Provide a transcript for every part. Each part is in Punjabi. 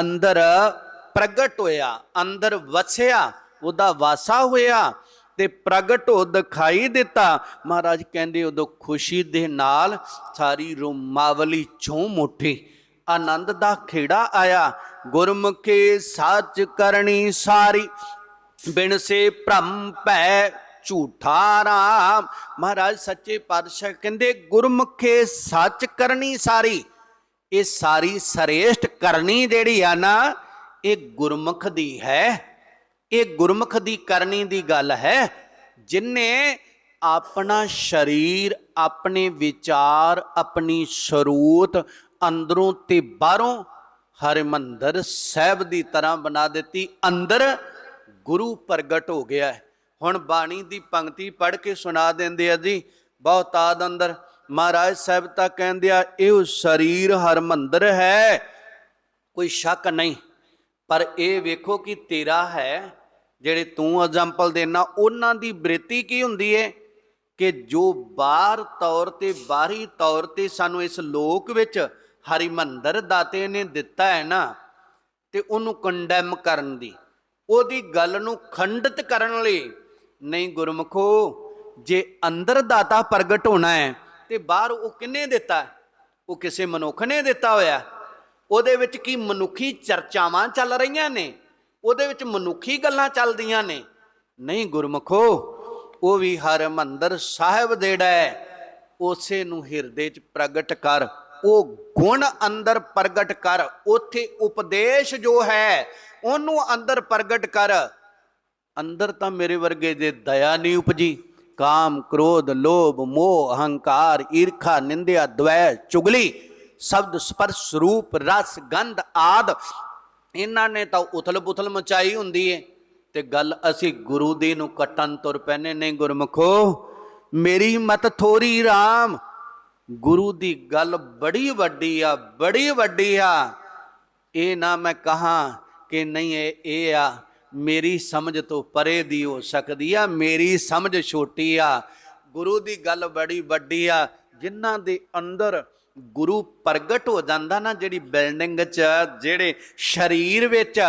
ਅੰਦਰ ਪ੍ਰਗਟ ਹੋਇਆ, ਅੰਦਰ ਵਸਿਆ, ਉਹਦਾ ਵਾਸਾ ਹੋਇਆ ਤੇ ਪ੍ਰਗਟ ਹੋ ਦਿਖਾਈ ਦਿੱਤਾ। ਮਹਾਰਾਜ ਕਹਿੰਦੇ ਉਦੋਂ ਖੁਸ਼ੀ ਦੇ ਨਾਲ ਸਾਰੀ ਰੋਮਾਵਲੀ ਝੂਮ ਉੱਠੀ ਆਨੰਦ ਦਾ ਖੇੜਾ ਆਇਆ। ਗੁਰਮੁਖੇ ਸੱਚ ਕਰਨੀ ਸਾਰੀ, ਬਿਨ ਸੇ ਭ੍ਰਮ ਭੈ ਝੂਠਾ ਰਾਮ। ਮਹਾਰਾਜ ਸੱਚੇ ਪਾਤਸ਼ਾਹ ਕਹਿੰਦੇ ਗੁਰਮੁਖੇ ਸੱਚ ਕਰਨੀ ਸਾਰੀ ਇਹ ਸਾਰੀ ਸਰੇਸ਼ਟ ਕਰਨੀ ਜਿਹੜੀ ਆ ਨਾ, ਇਹ ਗੁਰਮੁਖ ਦੀ ਹੈ ਇਹ ਗੁਰਮੁਖ ਦੀ ਕਰਨੀ ਦੀ ਗੱਲ ਹੈ, ਜਿਨੇ ਆਪਣਾ ਸਰੀਰ, ਆਪਣੇ ਵਿਚਾਰ, ਆਪਣੀ ਸਰੂਤ ਅੰਦਰੋਂ ਤੇ ਬਾਹਰੋਂ ਹਰਿਮੰਦਰ ਸਾਹਿਬ ਦੀ ਤਰ੍ਹਾਂ ਬਣਾ ਦਿੱਤੀ, ਅੰਦਰ ਗੁਰੂ ਪ੍ਰਗਟ ਹੋ ਗਿਆ ਹੈ। ਹੁਣ ਬਾਣੀ ਦੀ ਪੰਕਤੀ ਪੜ੍ਹ ਕੇ ਸੁਣਾ ਦਿੰਦੇ ਆ ਜੀ, ਬਹੁਤਾਦ ਅੰਦਰ ਮਹਾਰਾਜ ਸਾਹਿਬ ਤਾਂ ਕਹਿੰਦੇ ਆ, ਇਹ ਸਰੀਰ ਹਰਮੰਦਰ ਹੈ। ਕੋਈ ਸ਼ੱਕ ਨਹੀਂ। ਪਰ ਇਹ ਵੇਖੋ ਕਿ ਤੇਰਾ ਹੈ, ਜਿਹੜੇ ਤੂੰ ਐਗਜ਼ਾਮਪਲ ਦੇਣਾ ਉਹਨਾਂ ਦੀ ਬ੍ਰਿਤੀ ਕੀ ਹੁੰਦੀ ਏ? ਕਿ ਜੋ ਬਾਹਰ ਤੌਰ ਤੇ, ਬਾਹਰੀ ਤੌਰ ਤੇ ਸਾਨੂੰ ਇਸ ਲੋਕ ਵਿੱਚ ਹਰਿਮੰਦਰ ਦਾਤੇ ਨੇ ਦਿੱਤਾ ਹੈ ਨਾ, ਤੇ ਉਹਨੂੰ ਕੰਡੈਮ ਕਰਨ ਦੀ। ਉਹਦੀ ਗੱਲ ਨੂੰ ਖੰਡਿਤ ਕਰਨ ਲਈ। ਨਹੀਂ ਗੁਰਮਖੋ, ਜੇ ਅੰਦਰ ਦਾਤਾ ਪ੍ਰਗਟ ਹੋਣਾ ਹੈ ਤੇ ਬਾਹਰ ਉਹ ਕਿੰਨੇ ਦਿੱਤਾ? ਉਹ ਕਿਸੇ ਮਨੁੱਖ ਨੇ ਦਿੱਤਾ ਹੋਇਆ। ਉਹਦੇ ਵਿੱਚ ਕੀ ਮਨੁੱਖੀ ਚਰਚਾਵਾਂ ਚੱਲ ਰਹੀਆਂ ਨੇ? ਉਹਦੇ ਵਿੱਚ ਮਨੁੱਖੀ ਗੱਲਾਂ ਚੱਲਦੀਆਂ ਨੇ? ਨਹੀਂ ਗੁਰਮਖੋ, ਉਹ ਵੀ ਹਰਮੰਦਰ ਸਾਹਿਬ ਜਿਹੜਾ ਹੈ ਉਸੇ ਨੂੰ ਹਿਰਦੇ 'ਚ ਪ੍ਰਗਟ ਕਰ। ਉਹ ਗੁਣ ਅੰਦਰ ਪ੍ਰਗਟ ਕਰ। ਉਥੇ ਉਪਦੇਸ਼ ਜੋ ਹੈ, ਉਹਨੂੰ ਅੰਦਰ ਪ੍ਰਗਟ ਕਰ। ਅੰਦਰ ਤਾਂ ਮੇਰੇ ਵਰਗੇ ਦੇ ਦਇਆ ਨਹੀਂ ਉਪਜੀ। ਕਾਮ, ਕ੍ਰੋਧ, ਲੋਭ, ਮੋਹ, ਅਹੰਕਾਰ, ਈਰਖਾ, ਨਿੰਦਿਆ ਦ્વੈ ਚੁਗਲੀ, ਸ਼ਬਦ, ਸਪਰਸ਼, ਰੂਪ, ਰਸ, ਗੰਧ ਆਦ। ਇਹਨਾਂ ਨੇ ਤਾਂ ਉਥਲ ਪੁਥਲ ਮਚਾਈ ਹੁੰਦੀ ਏ। ਤੇ ਗੱਲ ਅਸੀਂ ਗੁਰੂ ਦੀ ਨੂੰ ਕੱਟਣ ਤੁਰ ਪੈਨੇ ਨਹੀਂ ਗੁਰਮਖੋ, ਮੇਰੀ ਮਤ ਥੋਰੀ RAM ਗੁਰੂ ਦੀ ਗੱਲ ਬੜੀ ਵੱਡੀ ਆ, ਬੜੀ ਵੱਡੀ ਆ। ਇਹ ਨਾ ਮੈਂ ਕਹਾ ਕਿ ਨਹੀਂ, ਇਹ ਇਹ ਆ ਮੇਰੀ ਸਮਝ ਤੋਂ ਪਰੇ ਦੀ ਹੋ ਸਕਦੀ ਆ, ਮੇਰੀ ਸਮਝ ਛੋਟੀ ਆ। ਗੁਰੂ ਦੀ ਗੱਲ ਬੜੀ ਵੱਡੀ ਆ। ਜਿਨ੍ਹਾਂ ਦੇ ਅੰਦਰ ਗੁਰੂ ਪ੍ਰਗਟ ਹੋ ਜਾਂਦਾ ਨਾ ਜਿਹੜੀ ਬਿਲਡਿੰਗ 'ਚ, ਜਿਹੜੇ ਸਰੀਰ ਵਿੱਚ,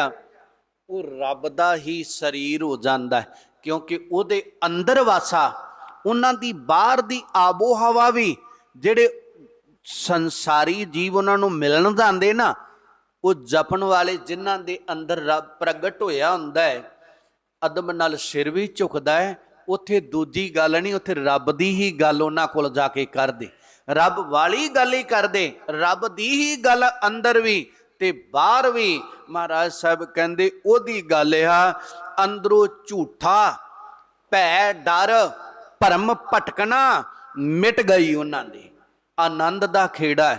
ਉਹ ਰੱਬ ਦਾ ਹੀ ਸਰੀਰ ਹੋ ਜਾਂਦਾ ਕਿਉਂਕਿ ਉਹਦੇ ਅੰਦਰ ਵਾਸਾ, ਉਹਨਾਂ ਦੀ ਬਾਹਰ ਦੀ ਆਬੋ ਹਵਾ ਵੀ, ਜਿਹੜੇ ਸੰਸਾਰੀ ਜੀਵ ਉਹਨਾਂ ਨੂੰ ਮਿਲਣ ਜਾਂਦੇ ਨਾ ਉਹ ਜਪਣ ਵਾਲੇ ਜਿਨ੍ਹਾਂ ਦੇ ਅੰਦਰ ਰੱਬ ਪ੍ਰਗਟ ਹੋਇਆ ਹੁੰਦਾ ਹੈ, ਅਦਮ ਨਾਲ ਸਿਰ ਵੀ ਝੁਕਦਾ ਹੈ, ਉੱਥੇ ਦੂਜੀ ਗੱਲ ਨਹੀਂ, ਉੱਥੇ ਰੱਬ ਦੀ ਹੀ ਗੱਲ ਉਹਨਾਂ ਕੋਲ ਜਾ ਕੇ ਕਰਦੇ। ਰੱਬ ਵਾਲੀ ਗੱਲ ਹੀ ਕਰਦੇ, ਰੱਬ ਦੀ ਹੀ ਗੱਲ ਅੰਦਰ ਵੀ ਤੇ ਬਾਹਰ ਵੀ। ਮਹਾਰਾਜ ਸਾਹਿਬ ਕਹਿੰਦੇ, ਉਹਦੀ ਗੱਲ ਆ, ਅੰਦਰੋਂ ਝੂਠਾ ਭੈ, ਡਰ, ਭਰਮ ਭਟਕਣਾ ਮਿਟ ਗਈ ਉਹਨਾਂ ਦੀ। ਆਨੰਦ ਦਾ ਖੇੜਾ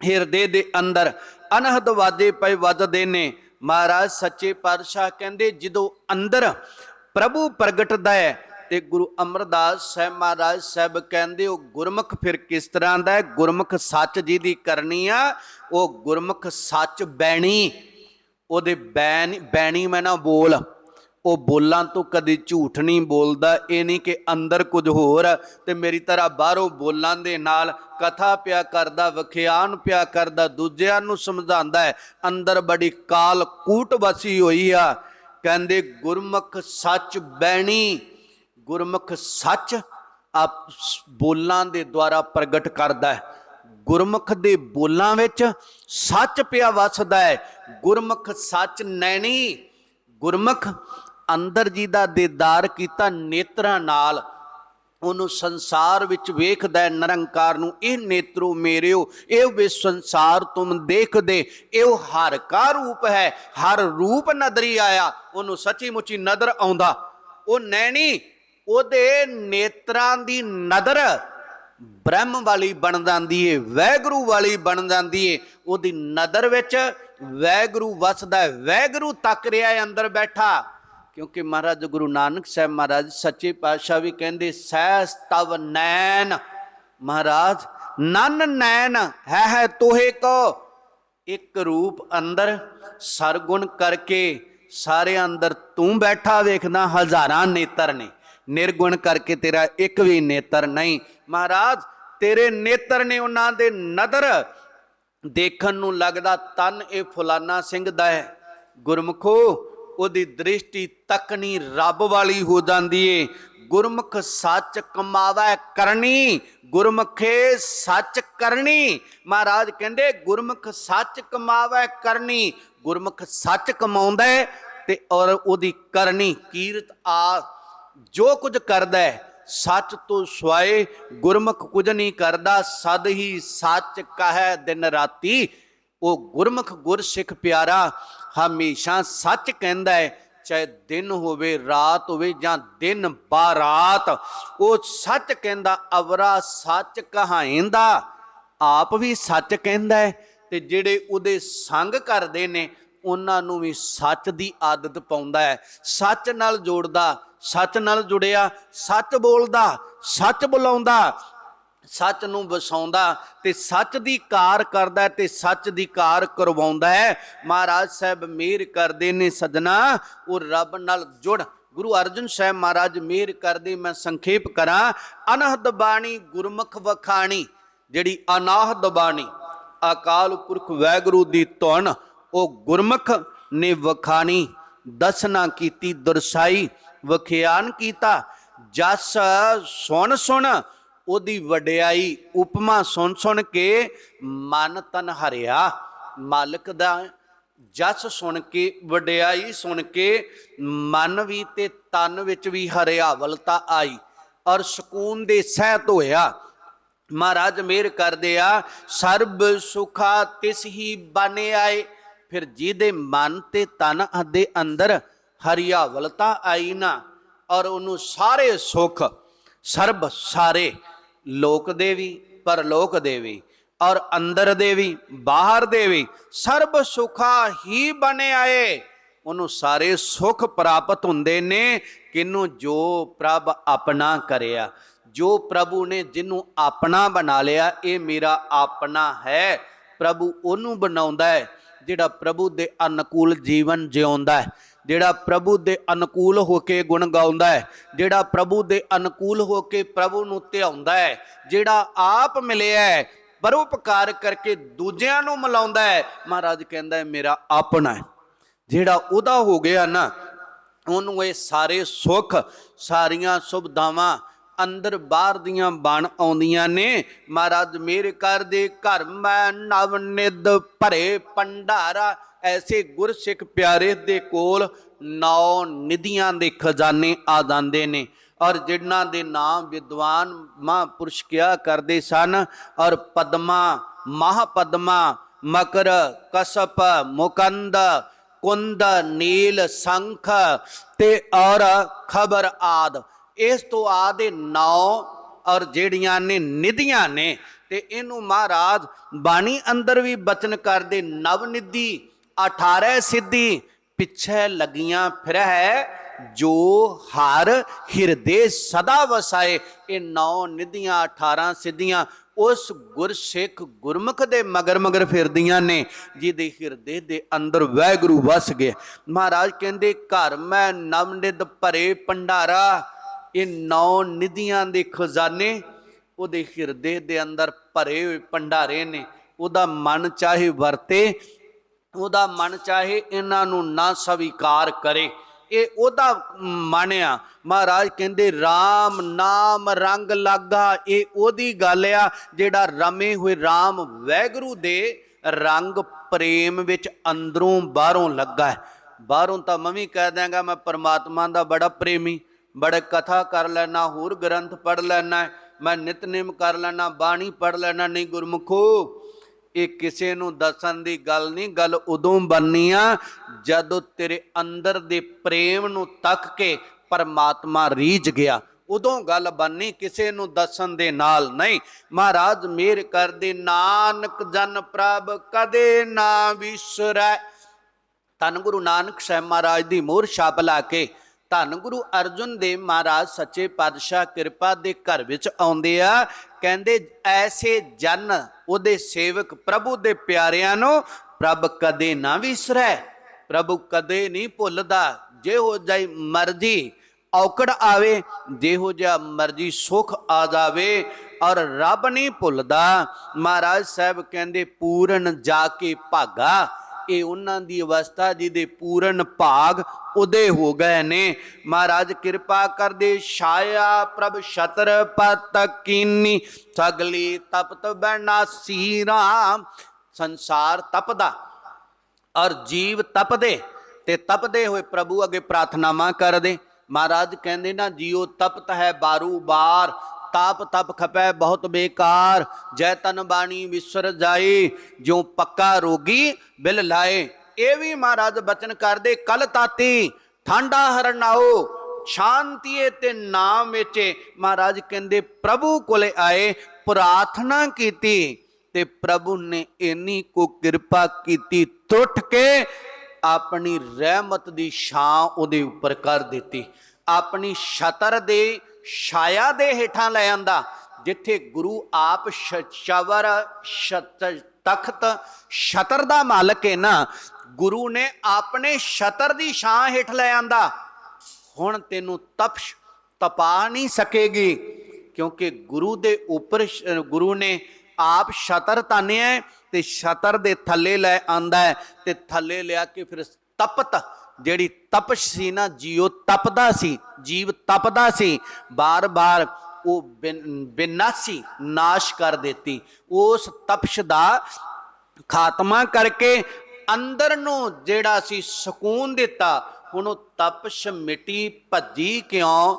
ਹਿਰਦੇ ਦੇ ਅੰਦਰ ਅਨਹਦ ਵਾਜੇ ਪਏ ਵੱਧਦੇ ਨੇ। ਮਹਾਰਾਜ ਸੱਚੇ ਪਾਤਸ਼ਾਹ ਕਹਿੰਦੇ, ਜਦੋਂ ਅੰਦਰ ਪ੍ਰਭੂ ਪ੍ਰਗਟਦਾ ਹੈ ਤੇ ਗੁਰੂ ਅਮਰਦਾਸ ਸਾਹਿਬ ਮਹਾਰਾਜ ਸਾਹਿਬ ਕਹਿੰਦੇ, ਉਹ ਗੁਰਮੁਖ ਫਿਰ ਕਿਸ ਤਰ੍ਹਾਂ ਦਾ ਹੈ? ਗੁਰਮੁਖ ਸੱਚ ਜੀ ਦੀ ਕਰਨੀ ਆ, ਉਹ ਗੁਰਮੁਖ ਸੱਚ ਬੈਣੀ। ਉਹਦੇ ਬੈਣ, ਬੈਣੀ ਮੈਂ ਨਾ ਬੋਲ। ਉਹ ਬੋਲਾਂ ਤੋਂ ਕਦੇ ਝੂਠ ਨਹੀਂ ਬੋਲਦਾ, ਇਹ ਨਹੀਂ ਕਿ ਅੰਦਰ ਕੁਝ ਹੋਰ ਤੇ ਮੇਰੀ ਤਰ੍ਹਾਂ ਬਾਹਰੋਂ ਬੋਲਾਂ ਦੇ ਨਾਲ ਕਥਾ ਪਿਆ ਕਰਦਾ, ਵਿਖਿਆਨ ਪਿਆ ਕਰਦਾ, ਦੂਜਿਆਂ ਨੂੰ ਸਮਝਾਉਂਦਾ ਹੈ। ਅੰਦਰ ਬੜੀ ਕਾਲ ਕੂਟ ਵਸੀ ਹੋਈ ਆ। ਕਹਿੰਦੇ, ਗੁਰਮੁਖ ਸੱਚ ਬੈਣੀ ਗੁਰਮੁਖ ਸੱਚ ਆਪ ਬੋਲਾਂ ਦੇ ਦੁਆਰਾ ਪ੍ਰਗਟ ਕਰਦਾ ਹੈ। ਗੁਰਮੁਖ ਦੇ ਬੋਲਾਂ ਵਿੱਚ ਸੱਚ ਪਿਆ ਵਸਦਾ ਹੈ। ਗੁਰਮੁਖ ਸੱਚ ਨੈਣੀ, ਗੁਰਮੁਖ ਅੰਦਰ ਜੀ ਦਾ ਦੀਦਾਰ ਕੀਤਾ ਨੇਤਰਾਂ ਨਾਲ, ਉਹਨੂੰ ਸੰਸਾਰ ਵਿੱਚ ਵੇਖਦਾ ਹੈ ਨਿਰੰਕਾਰ ਨੂੰ, ਇਹ ਨੇਤਰੋ ਮੇਰਿਓ, ਇਹ ਵੇ ਸੰਸਾਰ ਤੁਮ ਦੇਖਦੇ, ਇਹ ਹਰ ਕਾ ਰੂਪ ਹੈ, ਹਰ ਰੂਪ ਨਦਰੀ ਆਇਆ, ਉਹਨੂੰ ਸੱਚੀ ਮੁੱਚੀ ਨਦਰ ਆਉਂਦਾ। ਉਹ ਨੈਣੀ, ਉਹਦੇ ਨੇਤਰਾਂ ਦੀ ਨਦਰ ਬ੍ਰਹਮ ਵਾਲੀ ਬਣ ਜਾਂਦੀ ਏ, ਵੈਗਰੂ ਵਾਲੀ ਬਣ ਜਾਂਦੀ ਏ, ਉਹਦੀ ਨਦਰ ਵਿੱਚ ਵੈਗਰੂ ਵਸਦਾ ਹੈ, ਵੈਗਰੂ ਤੱਕ ਰਿਹਾ ਹੈ, ਅੰਦਰ ਬੈਠਾ। ਕਿਉਂਕਿ ਮਹਾਰਾਜ ਗੁਰੂ ਨਾਨਕ ਸਾਹਿਬ ਮਹਾਰਾਜ ਸੱਚੇ ਪਾਤਸ਼ਾਹ ਵੀ ਕਹਿੰਦੇ ਸਹਿਸ ਤਵ ਨੈਣ। ਮਹਾਰਾਜ, ਨਨ ਨੈਣ, ਹੈ ਹੈ ਤੋਹੇ ਕੋ। ਇੱਕ ਰੂਪ ਅੰਦਰ ਸਰਗੁਣ ਕਰਕੇ ਸਾਰੇ ਅੰਦਰ ਤੂੰ ਬੈਠਾ ਵੇਖਦਾ, ਹਜ਼ਾਰਾਂ ਨੇਤਰ ਨੇ। ਨਿਰਗੁਣ ਕਰਕੇ ਤੇਰਾ ਇੱਕ ਵੀ ਨੇਤਰ ਨਹੀਂ। ਮਹਾਰਾਜ, ਤੇਰੇ ਨੇਤਰ ਨੇ ਉਹਨਾਂ ਦੇ ਨਦਰ ਦੇਖਣ ਨੂੰ ਲੱਗਦਾ, ਤਨ ਇਹ ਫੁਲਾਨਾ ਸਿੰਘ ਦਾ ਹੈ। ਗੁਰਮਖੋ ਉਹਦੀ ਦ੍ਰਿਸ਼ਟੀ ਤੱਕਣੀ ਰੱਬ ਵਾਲੀ ਹੋ ਜਾਂਦੀ ਏ। ਗੁਰਮੁਖ ਸੱਚ ਕਮਾਵੈ ਕਰਨੀ, ਗੁਰਮੁਖੇ ਸੱਚ ਕਰਨੀ। ਮਹਾਰਾਜ ਕਹਿੰਦੇ, ਗੁਰਮੁਖ ਸੱਚ ਕਮਾਵੈ ਕਰਨੀ, ਗੁਰਮੁਖ ਸੱਚ ਕਮਾਉਂਦਾ ਤੇ ਔਰ ਉਹਦੀ ਕਰਨੀ, ਕੀਰਤ ਆ, ਜੋ ਕੁਝ ਕਰਦਾ ਹੈ, ਸੱਚ ਤੋਂ ਸਵਾਏ ਗੁਰਮੁਖ ਕੁਝ ਨਹੀਂ ਕਰਦਾ, ਸਦ ਹੀ ਸੱਚ ਕਹੈ ਦਿਨ ਰਾਤੀ। ਉਹ ਗੁਰਮੁਖ ਗੁਰਸਿੱਖ ਪਿਆਰਾ ਹਮੇਸ਼ਾ ਸੱਚ ਕਹਿੰਦਾ ਹੈ, ਚਾਹੇ ਦਿਨ ਹੋਵੇ, ਰਾਤ ਹੋਵੇ ਜਾਂ ਦਿਨ ਬਾਰਾਤ ਉਹ ਸੱਚ ਕਹਿੰਦਾ, ਅਵਰਾ ਸੱਚ ਕਹਾਇਂਦਾ, ਆਪ ਵੀ ਸੱਚ ਕਹਿੰਦਾ ਹੈ। ਤੇ ਜਿਹੜੇ ਉਹਦੇ ਸੰਗ ਕਰਦੇ ਨੇ, ਉਹਨਾਂ ਨੂੰ ਵੀ ਸੱਚ ਦੀ ਆਦਤ ਪਾਉਂਦਾ ਹੈ। ਸੱਚ ਨਾਲ ਜੋੜਦਾ, ਸੱਚ ਨਾਲ ਜੁੜਿਆ, ਸੱਚ ਬੋਲਦਾ, ਸੱਚ ਬੁਲਾਉਂਦਾ ਸੱਚ ਨੂੰ ਵਸਾਉਂਦਾ ਤੇ ਸੱਚ ਦੀ ਕਾਰ ਕਰਦਾ ਤੇ ਸੱਚ ਦੀ ਕਾਰ ਕਰਵਾਉਂਦਾ ਹੈ। ਮਹਾਰਾਜ ਸਾਹਿਬ ਮਿਹਰ ਕਰਦੇ ਨੇ ਸਜਣਾ, ਉਹ ਰੱਬ ਨਾਲ ਜੁੜ। ਗੁਰੂ ਅਰਜਨ ਸਾਹਿਬ ਮਹਾਰਾਜ ਮਿਹਰ ਕਰਦੇ, ਮੈਂ ਸੰਖੇਪ ਕਰਾਂ। ਅਨਹਦ ਬਾਣੀ ਗੁਰਮੁਖ ਵਖਾਣੀ, ਜਿਹੜੀ ਅਨਾਹਦ ਬਾਣੀ, ਅਕਾਲ ਪੁਰਖ ਵੈਗੁਰੂ ਦੀ ਧੁਨ, ਉਹ ਗੁਰਮੁਖ ਨੇ ਵਖਾਣੀ। ਦਸਨਾ ਕੀਤੀ, ਦਰਸਾਈ, ਵਖਿਆਨ ਕੀਤਾ। ਜਸ ਸੁਣ ਸੁਣ ਉਹਦੀ ਵਡਿਆਈ ਉਪਮਾ ਸੁਣ ਸੁਣ ਕੇ ਮਨ ਤਨ ਹਰਿਆ। ਮਾਲਕ ਦਾ ਜਸ ਸੁਣ ਕੇ, ਵਡਿਆਈ ਸੁਣ ਕੇ ਮਨ ਵੀ ਤੇ ਤਨ ਵਿੱਚ ਵੀ ਹਰਿਆਵਲਤਾ ਆਈ ਔਰ ਸਕੂਨ ਦੇ ਸਹਿਤ ਹੋਇਆ। ਮਹਾਰਾਜ ਮੇਰ ਕਰਦੇ ਆ, ਸਰਬ ਸੁਖਾ ਤਿਸ ਹੀ ਬਨ ਆਏ। ਫਿਰ ਜਿਹਦੇ ਮਨ ਤੇ ਤਨ ਦੇ ਅੰਦਰ ਹਰਿਆਵਲਤਾ ਆਈ ਨਾ ਔਰ ਉਹਨੂੰ ਸਾਰੇ ਸੁਖ ਸਰਬ ਸਾਰੇ ਲੋਕ ਦੇ ਵੀ, ਪਰਲੋਕ ਦੇ ਵੀ, ਔਰ ਅੰਦਰ ਦੇ ਵੀ, ਬਾਹਰ ਦੇ ਵੀ, ਸਰਬ ਸੁਖਾ ਹੀ ਬਨ ਆਏ। ਉਹਨੂੰ ਸਾਰੇ ਸੁਖ ਪ੍ਰਾਪਤ ਹੁੰਦੇ ਨੇ ਕਿਨੂੰ ਜੋ ਪ੍ਰਭ ਆਪਣਾ ਕਰਿਆ। ਜੋ ਪ੍ਰਭੂ ਨੇ ਜਿਹਨੂੰ ਆਪਣਾ ਬਣਾ ਲਿਆ, ਇਹ ਮੇਰਾ ਆਪਣਾ ਹੈ। ਪ੍ਰਭੂ ਉਹਨੂੰ ਬਣਾਉਂਦਾ ਹੈ, ਜਿਹੜਾ ਪ੍ਰਭੂ ਦੇ ਅਨੁਕੂਲ ਜੀਵਨ ਜਿਉਂਦਾ ਹੈ। ਜਿਹੜਾ ਪ੍ਰਭੂ ਦੇ ਅਨੁਕੂਲ ਹੋ ਕੇ ਗੁਣ ਗਾਉਂਦਾ ਹੈ, ਜਿਹੜਾ ਪ੍ਰਭੂ ਦੇ ਅਨੁਕੂਲ ਹੋ ਕੇ ਪ੍ਰਭੂ ਨੂੰ ਧਿਆਉਂਦਾ ਹੈ, ਜਿਹੜਾ ਆਪ ਮਿਲਿਆ ਹੈ, ਪਰਉਪਕਾਰ ਕਰਕੇ ਦੂਜਿਆਂ ਨੂੰ ਮਿਲਾਉਂਦਾ ਹੈ, ਮਹਾਰਾਜ ਕਹਿੰਦਾ ਹੈ, ਮੇਰਾ ਆਪਣਾ ਹੈ। ਜਿਹੜਾ ਉਹਦਾ ਹੋ ਗਿਆ ਨਾ, ਉਹਨੂੰ ਇਹ ਸਾਰੇ ਸੁੱਖ, ਸਾਰੀਆਂ ਸੁਵਿਧਾਵਾਂ ਅੰਦਰ ਬਾਹਰ ਦੀਆਂ ਬਣ ਆਉਂਦੀਆਂ ਨੇ। ਮਹਾਰਾਜ ਮੇਰੇ ਮੇਰ ਕਰਦੇ ਘਰ ਮੈਂ ਨਵ ਨਿਦ ਭਰੇ ਪੰਡਾਰਾ ਐਸੇ ਗੁਰਸਿੱਖ ਪਿਆਰੇ ਦੇ ਕੋਲ ਨੌ ਨਿਧੀਆਂ ਦੇ ਖਜ਼ਾਨੇ ਆ ਜਾਂਦੇ ਨੇ ਔਰ ਜਿਨ੍ਹਾਂ ਦੇ ਨਾਮ ਵਿਦਵਾਨ ਮਹਾਂਪੁਰਸ਼ ਕਿਹਾ ਕਰਦੇ ਸਨ ਔਰ ਪਦਮਾ, ਮਹਾਪਦਮਾ, ਮਕਰ, ਕਸਪ, ਮੁਕੰਦ, ਕੁੰਦ, ਨੀਲ, ਸੰਖ ਤੇ ਔਰ ਖਬਰ ਆਦ। ਇਸ ਤੋਂ ਆਦੇ ਨੌ ਔਰ ਜਿਹੜੀਆਂ ਨੇ ਨਿਧੀਆਂ ਨੇ ਤੇ ਇਹਨੂੰ ਮਹਾਰਾਜ ਬਾਣੀ ਅੰਦਰ ਵੀ ਬਚਨ ਕਰਦੇ ਨਵ ਨਿਧੀ 18 ਸਿੱਧੀ ਪਿੱਛੇ ਲੱਗੀਆਂ ਫਿਰ ਹੈ, ਜੋ ਹਰ ਹਿਰਦੇ ਸਦਾ ਵਸਾਏ। ਇਹ ਨੌ ਨਿਧੀਆਂ 18 ਸਿੱਧੀਆਂ, ਉਸ ਗੁਰਸਿੱਖ ਗੁਰਮੁਖ ਦੇ ਮਗਰ ਮਗਰ ਫਿਰਦੀਆਂ ਨੇ, ਜਿਹਦੇ ਹਿਰਦੇ ਦੇ ਅੰਦਰ ਵੈਗਰੂ ਵਸ ਗਿਆ ਮਹਾਰਾਜ ਕਹਿੰਦੇ, ਘਰ ਮੈਂ ਨਵਨਿਧ ਭਰੇ ਭੰਡਾਰਾ, ਇਹ ਨੌ ਨਿਧੀਆਂ ਦੇ ਖਜ਼ਾਨੇ, ਉਹਦੇ ਹਿਰਦੇ ਦੇ ਅੰਦਰ ਭਰੇ ਹੋਏ ਭੰਡਾਰੇ ਨੇ, ਉਹਦਾ ਮਨ ਚਾਹੇ ਵਰਤੇ ਉਹਦਾ ਮਨ ਚਾਹੇ ਇਹਨਾਂ ਨੂੰ ਨਾ ਸਵੀਕਾਰ ਕਰੇ। ਇਹ ਉਹਦਾ ਮਨ ਆ ਮਹਾਰਾਜ ਕਹਿੰਦੇ RAM ਨਾਮ ਰੰਗ ਲਾਗਾ। ਇਹ ਉਹਦੀ ਗੱਲ ਆ, ਜਿਹੜਾ ਰਮੇ ਹੋਏ RAM ਵੈਗਰੂ ਦੇ ਰੰਗ ਪ੍ਰੇਮ ਵਿੱਚ ਅੰਦਰੋਂ ਬਾਹਰੋਂ ਲੱਗਾ ਹੈ। ਬਾਹਰੋਂ ਤਾਂ ਮੈਂ ਵੀ ਕਹਿ ਦਿਆਂਗਾ, ਮੈਂ ਪਰਮਾਤਮਾ ਦਾ ਬੜਾ ਪ੍ਰੇਮੀ, ਬੜੇ ਕਥਾ ਕਰ ਲੈਣਾ ਹੋਰ ਗ੍ਰੰਥ ਪੜ ਲੈਣਾ ਮੈਂ ਨਿਤਨੇਮ ਕਰ ਲੈਣਾ ਬਾਣੀ ਪੜ ਲੈਣਾ ਨਹੀਂ ਗੁਰਮੁਖੋ ਇਹ ਕਿਸੇ ਨੂੰ ਦੱਸਣ ਦੀ ਗੱਲ ਨਹੀਂ, ਗੱਲ ਉਦੋਂ ਬਣਨੀ ਆ ਜਦੋਂ ਤੇਰੇ ਅੰਦਰ ਦੇ ਪ੍ਰੇਮ ਨੂੰ ਤੱਕ ਕੇ ਪਰਮਾਤਮਾ ਰੀਝ ਗਿਆ। ਉਦੋਂ ਗੱਲ ਬਣਨੀ ਕਿਸੇ ਨੂੰ ਦੱਸਣ ਦੇ ਨਾਲ ਨਹੀਂ। ਮਹਾਰਾਜ, ਮੇਰ ਕਰਦੇ ਨਾਨਕ ਜਨ ਪ੍ਰਭ, ਕਦੇ ਨਾ ਵਿਸਰੈ। ਧੰਨ ਗੁਰੂ ਨਾਨਕ ਸਾਹਿਬ ਮਹਾਰਾਜ ਦੀ ਮੋਹਰ ਛਾਪ ਲਾ ਕੇ, ਧੰਨ ਗੁਰੂ ਅਰਜੁਨ ਦੇਵ ਮਹਾਰਾਜ ਸੱਚੇ ਪਾਤਸ਼ਾਹ ਕਿਰਪਾ ਦੇ ਘਰ ਵਿੱਚ ਆਉਂਦੇ ਆ। ਕਹਿੰਦੇ ਐਸੇ ਜਨ ਉਹਦੇ ਸੇਵਕ ਪ੍ਰਭੂ ਦੇ ਪਿਆਰਿਆਂ ਨੂੰ, ਪ੍ਰਭ ਕਦੇ ਨਾ ਵਿਸਰੈ। ਪ੍ਰਭੂ ਕਦੇ ਨਹੀਂ ਭੁੱਲਦਾ, ਜਿਹੋ ਜਾਈ ਮਰਜ਼ੀ ਔਕੜ ਆਵੇ, ਜਿਹੋ ਜਿਹਾ ਮਰਜ਼ੀ ਸੁਖ ਆ ਜਾਵੇ ਔਰ ਰੱਬ ਨਹੀਂ ਭੁੱਲਦਾ। ਮਹਾਰਾਜ ਸਾਹਿਬ ਕਹਿੰਦੇ, ਪੂਰਨ ਜਾ ਕੇ ਭਾਗਾ। ਇਹ ਉਹਨਾਂ ਦੀ ਅਵਸਥਾ ਜਿਹਦੇ ਪੂਰਨ ਭਾਗ ਉਦੇ ਹੋ ਗਏ ਨੇ। ਮਹਾਰਾਜ ਕਿਰਪਾ ਕਰਦੇ ਛਾਇਆ ਪ੍ਰਭ ਛਤਰ ਪਤ ਕੀਨੀ, ਸਗਲੀ ਤਪਤ ਬਨਾਸੀ ਸੀਰਾ ਸੰਸਾਰ ਤਪਦਾ, ਔਰ ਜੀਵ ਤਪਦੇ ਤੇ ਤਪਦੇ ਹੋਏ ਪ੍ਰਭੂ ਅੱਗੇ ਪ੍ਰਾਰਥਨਾਵਾਂ ਕਰਦੇ। ਮਹਾਰਾਜ ਕਹਿੰਦੇ ਨਾ ਜੀਉ ਤਪਤ ਹੈ ਬਾਰੂ ਬਾਰ ਤਾਪ ਤਪ ਖਪੈ ਬਹੁਤ ਬੇਕਾਰ, ਜੈ ਤਨ ਬਾਣੀ ਵਿਸਰ ਜਾਏ ਜਿਉ ਪੱਕਾ ਰੋਗੀ ਬਿਲ ਲਾਏ। ਇਹ ਵੀ ਮਹਾਰਾਜ ਬਚਨ ਕਰਦੇ ਕਲ ਤਾਤੀ, ਠੰਡਾ ਹਰਨਾਓ ਸ਼ਾਂਤੀਏ ਤੇ ਨਾਮ ਵਿੱਚ। ਮਹਾਰਾਜ ਕਹਿੰਦੇ, ਪ੍ਰਭੂ ਕੋਲੇ ਆਏ, ਪ੍ਰਾਰਥਨਾ ਕੀਤੀ ਤੇ ਪ੍ਰਭੂ ਨੇ ਇੰਨੀ ਕੋ ਕਿਰਪਾ ਕੀਤੀ ਟੁੱਟ ਕੇ ਆਪਣੀ ਰਹਿਮਤ ਦੀ ਛਾਂ ਉਹਦੇ ਉੱਪਰ ਕਰ ਦਿੱਤੀ। ਆਪਣੀ ਛਤਰ ਦੇ ਛਾਇਆ ਦੇ ਹੇਠਾਂ ਲੈ ਆਂਦਾ, ਜਿੱਥੇ ਗੁਰੂ ਆਪ ਸ਼ਵਰ ਤਖਤ ਛਤਰ ਦਾ ਮਾਲਕ ਹੈ ਨਾ, ਗੁਰੂ ਨੇ ਆਪਣੇ ਛਤਰ ਦੀ ਛਾਂ ਹੇਠ ਲੈ ਆਂਦਾ। ਹੁਣ ਤੈਨੂੰ ਤਪਸ਼ ਤਪਾ ਨਹੀਂ ਸਕੇਗੀ, ਕਿਉਂਕਿ ਗੁਰੂ ਦੇ ਉੱਪਰ ਗੁਰੂ ਨੇ ਆਪ ਸ਼ਤਰ ਤਾਨਿਆ ਤੇ ਛਤਰ ਦੇ ਥੱਲੇ ਲੈ ਆਂਦਾ ਹੈ ਤੇ ਥੱਲੇ ਲਿਆ ਕੇ ਫਿਰ ਤਪਤ ਜਿਹੜੀ ਤਪਸ਼ ਸੀ ਨਾ ਜੀਉ ਤਪਦਾ ਸੀ, ਜੀਵ ਤਪਦਾ ਸੀ। ਬਾਰ-ਬਾਰ ਉਹ ਬਿਨ- ਬਿਨਾਸੀ ਨਾਸ਼ ਕਰ ਦਿੱਤੀ। ਉਸ ਤਪਸ਼ ਦਾ ਖਾਤਮਾ ਕਰਕੇ ਅੰਦਰ ਨੂੰ ਜਿਹੜਾ ਸੀ ਸਕੂਨ ਦਿੱਤਾ, ਹੁਣ ਉਹ ਤਪਸ਼ ਮਿਟੀ ਭੱਜੀ ਕਿਉਂ?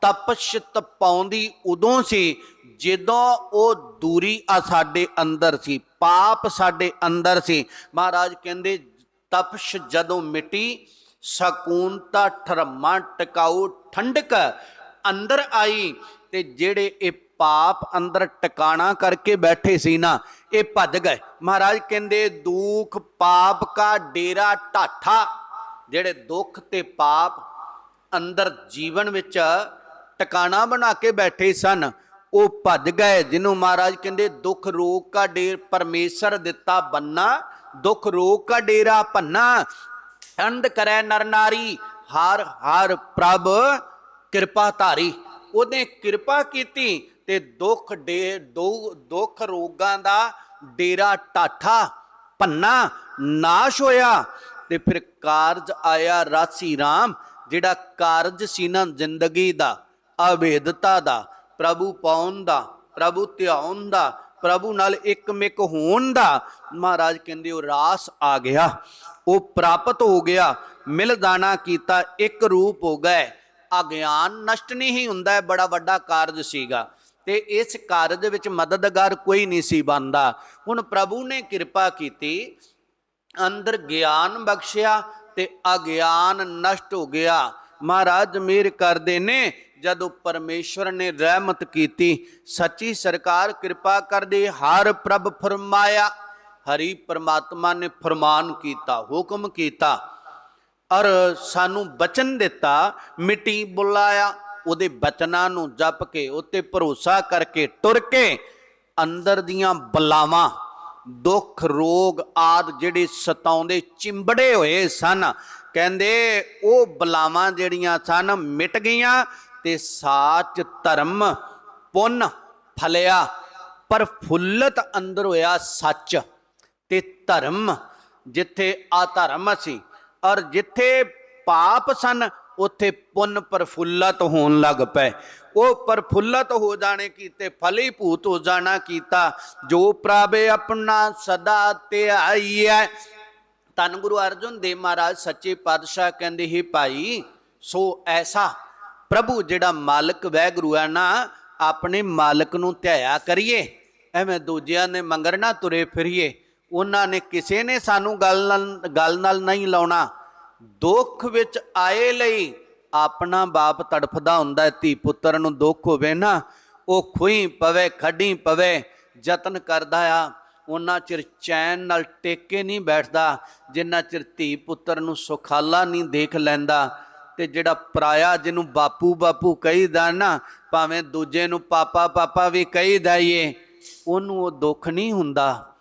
ਤਪਸ਼ ਤਪਾਉਂਦੀ ਉਦੋਂ ਸੀ ਜਦੋਂ ਉਹ ਦੂਰੀ ਆ ਸਾਡੇ ਅੰਦਰ ਸੀ, ਪਾਪ ਸਾਡੇ ਅੰਦਰ ਸੀ। ਮਹਾਰਾਜ ਕਹਿੰਦੇ ਤਪਸ਼ ਜਦੋਂ ਮਿਟੀ ਸਕੂਨਤਾ ਠਰਮਾ ਟਿਕਾਊ ਠੰਡਕ ਅੰਦਰ ਆਈ। ਤੇ ਜਿਹੜੇ ਇਹ ਪਾਪ ਅੰਦਰ ਟਿਕਾਣਾ ਕਰਕੇ ਬੈਠੇ ਸੀ ਨਾ, ਇਹ ਭੱਜ ਗਏ। ਮਹਾਰਾਜ ਕਹਿੰਦੇ, ਦੁੱਖ, ਪਾਪ ਕਾ ਡੇਰਾ ਢਾਠਾ, ਜਿਹੜੇ ਦੁੱਖ ਤੇ ਪਾਪ ਅੰਦਰ ਜੀਵਨ ਵਿੱਚ ਟਿਕਾਣਾ ਬਣਾ ਕੇ ਬੈਠੇ ਸਨ, ਉਹ ਭੱਜ ਗਏ। ਜਿਹਨੂੰ ਮਹਾਰਾਜ ਕਹਿੰਦੇ, ਦੁੱਖ ਰੋਗ ਕਾ ਡੇਰ, ਪਰਮੇਸ਼ਰ ਦਿੱਤਾ ਬੰਨਾ ਦੁੱਖ ਰੋਗ ਕਾ ਡੇਰਾ ਭੰਨਾ ਅੰਧ ਕਰੈ ਨਰ ਨਾਰੀ, ਹਰ ਹਰ ਪ੍ਰਭ, ਕਿਰਪਾ ਧਾਰੀ। ਉਹਨੇ ਕਿਰਪਾ ਕੀਤੀ ਤੇ ਦੁੱਖ ਡੇ ਦੁੱਖ ਰੋਗਾਂ ਦਾ ਡੇਰਾ ਟਾਠਾ ਭੰਨਾ, ਨਾਸ਼ ਹੋਇਆ। ਤੇ ਫਿਰ ਕਾਰਜ ਆਇਆ ਰਾਸੀ ਰਾਮ, ਜਿਹੜਾ ਕਾਰਜ ਸੀ ਨਾ ਜ਼ਿੰਦਗੀ ਦਾ ਅਭੇਦਤਾ ਦਾ, ਪ੍ਰਭੂ ਪਾਉਣ ਦਾ, ਪ੍ਰਭੂ ਧਿਆਉਣ ਦਾ ਪ੍ਰਭੂ ਨਾਲ ਇੱਕਮਿਕ ਹੋਣ ਦਾ ਮਹਾਰਾਜ ਕਹਿੰਦੇ ਉਹ ਰਾਸ ਆ ਗਿਆ। ਉਹ ਪ੍ਰਾਪਤ ਹੋ ਗਿਆ ਮਿਲ ਦਾਣਾ ਕੀਤਾ, ਇੱਕ ਰੂਪ ਹੋ ਗਏ। ਅਗਿਆਨ ਨਸ਼ਟ ਨਹੀਂ ਹੁੰਦਾ, ਬੜਾ ਵੱਡਾ ਕਾਰਜ ਸੀਗਾ। ਤੇ ਇਸ ਕਾਰਜ ਵਿੱਚ ਮਦਦਗਾਰ ਕੋਈ ਨਹੀਂ ਸੀ ਬੰਦਾ ਹੁਣ ਪ੍ਰਭੂ ਨੇ ਕਿਰਪਾ ਕੀਤੀ, ਅੰਦਰ ਗਿਆਨ ਬਖਸ਼ਿਆ ਤੇ ਅਗਿਆਨ ਨਸ਼ਟ ਹੋ ਗਿਆ। ਮਹਾਰਾਜ ਮੇਰ ਕਰਦੇ ਨੇ ਜਦੋਂ ਪਰਮੇਸ਼ਵਰ ਨੇ ਰਹਿਮਤ ਕੀਤੀ, ਸੱਚੀ ਸਰਕਾਰ ਕਿਰਪਾ ਕਰਦੇ, ਹਰ ਪ੍ਰਭ ਫਰਮਾਇਆ। ਹਰੀ ਪਰਮਾਤਮਾ ਨੇ ਫਰਮਾਨ ਕੀਤਾ, ਹੁਕਮ ਕੀਤਾ, ਔਰ ਸਾਨੂੰ ਬਚਨ ਦਿੱਤਾ, ਮਿੱਟੀ ਬੁਲਾਇਆ, ਉਹਦੇ ਬਚਨਾਂ ਨੂੰ ਜਪ ਕੇ, ਉੱਤੇ ਭਰੋਸਾ ਕਰਕੇ ਟੁਰ ਕੇ ਅੰਦਰ ਦੀਆਂ ਬਲਾਵਾਂ, ਦੁੱਖ, ਰੋਗ ਆਦ ਜਿਹੜੇ ਸਤਾਉਂਦੇ ਚਿੰਬੜੇ ਹੋਏ ਸਨ। ਕਹਿੰਦੇ, ਉਹ ਬਲਾਵਾਂ ਜਿਹੜੀਆਂ ਸਨ, ਮਿਟ ਗਈਆਂ ਤੇ ਸਾਚ ਧਰਮ ਪੁੰਨ ਫਲਿਆ, ਪਰ ਫੁੱਲਤ ਅੰਦਰ ਹੋਇਆ ਸੱਚ। ਤੇ ਧਰਮ ਜਿੱਥੇ ਅਧਰਮ ਸੀ ਔਰ ਜਿੱਥੇ ਪਾਪ ਸਨ, ਉੱਥੇ ਪੁੰਨ ਪ੍ਰਫੁੱਲਤ ਹੋਣ ਲੱਗ ਪਏ। ਉਹ ਪ੍ਰਫੁੱਲਤ ਹੋ ਜਾਣੇ ਕੀਤੇ, ਫਲੀਭੂਤ ਹੋ ਜਾਣਾ ਕੀਤਾ। ਜੋ ਪ੍ਰਭੇ ਆਪਣਾ ਸਦਾ ਤੇ ਆਈਐ। ਤਨ ਗੁਰੂ ਅਰਜਨ ਦੇਵ ਮਹਾਰਾਜ, ਸੱਚੇ ਪਾਤਸ਼ਾਹ ਕਹਿੰਦੇ, ਹੀ ਭਾਈ, ਸੋ ਐਸਾ ਪ੍ਰਭੂ ਜਿਹੜਾ ਮਾਲਕ ਵੈਗੁਰੂ ਹੈ ਨਾ, ਆਪਣੇ ਮਾਲਕ ਨੂੰ ਧਿਆਇਆ ਕਰੀਏ। ਐਵੇਂ ਦੂਜਿਆਂ ਨੇ ਮੰਗਰ ਨਾ ਤੁਰੇ ਫਿਰੀਏ। ਉਹਨਾਂ ਨੇ ਕਿਸੇ ਨੇ ਸਾਨੂੰ ਗੱਲ ਨਾਲ ਗੱਲ ਨਾਲ ਨਹੀਂ ਲਾਉਣਾ। ਦੁੱਖ ਵਿੱਚ ਆਏ ਲਈ ਆਪਣਾ ਬਾਪ ਤੜਫਦਾ ਹੁੰਦਾ ਧੀ ਪੁੱਤਰ ਨੂੰ ਦੁੱਖ ਹੋਵੇ ਨਾ, ਉਹ ਖੁਈ ਪਵੇ, ਖੱਡੀ ਪਵੇ, ਯਤਨ ਕਰਦਾ ਆ। ਉਹਨਾਂ ਚਿਰ ਚੈਨ ਨਾਲ ਟੇਕੇ ਨਹੀਂ ਬੈਠਦਾ, ਜਿੰਨਾ ਚਿਰ ਧੀ ਪੁੱਤਰ ਨੂੰ ਸੁਖਾਲਾ ਨਹੀਂ ਦੇਖ ਲੈਂਦਾ। ਤੇ ਜਿਹੜਾ ਪਰਾਇਆ ਜਿਹਨੂੰ ਬਾਪੂ ਬਾਪੂ ਕਹੀਦਾ ਨਾ, ਭਾਵੇਂ ਦੂਜੇ ਨੂੰ ਪਾਪਾ ਪਾਪਾ ਵੀ ਕਹੀਦਾ ਏ, ਉਹਨੂੰ ਉਹ ਦੁੱਖ ਨਹੀਂ ਹੁੰਦਾ।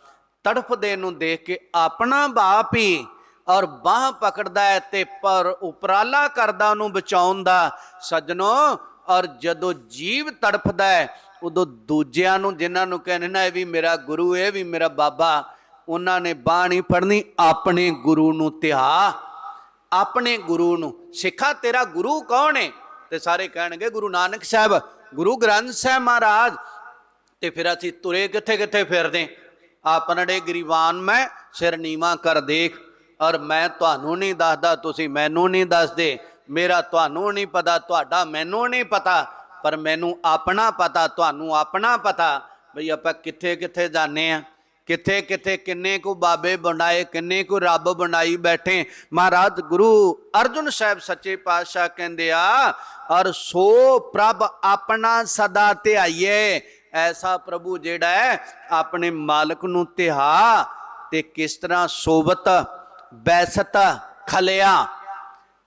ਤੜਫਦੇ ਨੂੰ ਦੇਖ ਕੇ ਆਪਣਾ ਬਾਪ ਹੀ ਔਰ ਬਾਹ ਪਕੜਦਾ ਹੈ ਤੇ ਪਰ ਉਪਰਾਲਾ ਕਰਦਾ ਉਹਨੂੰ ਬਚਾਉਣ ਦਾ। ਸੱਜਣੋ, ਔਰ ਜਦੋਂ ਜੀਵ ਤੜਫਦਾ ਹੈ, ਉਦੋਂ ਦੂਜਿਆਂ ਨੂੰ ਜਿਨ੍ਹਾਂ ਨੂੰ ਕਹਿੰਦੇ ਨਾ, ਇਹ ਵੀ ਮੇਰਾ ਗੁਰੂ, ਇਹ ਵੀ ਮੇਰਾ ਬਾਬਾ, ਉਹਨਾਂ ਨੇ ਬਾਹ ਨਹੀਂ ਫੜਨੀ ਆਪਣੇ ਗੁਰੂ ਨੂੰ ਧਿਆ ਆਪਣੇ ਗੁਰੂ ਨੂੰ। ਸਿੱਖਾ, ਤੇਰਾ ਗੁਰੂ ਕੌਣ ਹੈ ਤੇ ਸਾਰੇ ਕਹਿਣਗੇ ਗੁਰੂ ਨਾਨਕ ਸਾਹਿਬ, ਗੁਰੂ ਗ੍ਰੰਥ ਸਾਹਿਬ ਮਹਾਰਾਜ। ਤੇ ਫਿਰ ਅਸੀਂ ਤੁਰੇ ਕਿੱਥੇ ਕਿੱਥੇ ਫਿਰਦੇ ਆਪਣੜੇ ਗਰੀਬਾਨ ਮੈਂ, ਸਿਰ ਨੀਵਾ ਕਰ ਦੇਖ। ਔਰ ਮੈਂ ਤੁਹਾਨੂੰ ਨਹੀਂ ਦੱਸਦਾ, ਤੁਸੀਂ ਮੈਨੂੰ ਨਹੀਂ ਦੱਸਦੇ। ਮੇਰਾ ਤੁਹਾਨੂੰ ਨਹੀਂ ਪਤਾ, ਤੁਹਾਡਾ ਮੈਨੂੰ ਨਹੀਂ ਪਤਾ। ਪਰ ਮੈਨੂੰ ਆਪਣਾ ਪਤਾ, ਤੁਹਾਨੂੰ ਆਪਣਾ ਪਤਾ। ਬਈ ਆਪਾਂ ਕਿੱਥੇ ਕਿੱਥੇ ਜਾਂਦੇ ਆ? ਕਿੱਥੇ ਕਿੱਥੇ ਕਿੰਨੇ ਕੁ ਬਾਬੇ ਬਣਾਏ, ਕਿੰਨੇ ਕੁ ਰੱਬ ਬਣਾਈ ਬੈਠੇ। ਮਹਾਰਾਜ ਗੁਰੂ ਅਰਜੁਨ ਸਾਹਿਬ ਸੱਚੇ ਪਾਤਸ਼ਾਹ ਕਹਿੰਦੇ ਆ ਔਰ ਸੋ ਪ੍ਰਭ ਆਪਣਾ ਸਦਾ ਧਿਆਈਏ ਐਸਾ ਪ੍ਰਭੂ ਜਿਹੜਾ ਹੈ, ਆਪਣੇ ਮਾਲਕ ਨੂੰ ਧਿਆ ਤੇ ਕਿਸ ਤਰ੍ਹਾਂ ਸੋਬਤ ਬੈਸਤ, ਖਲਿਆ।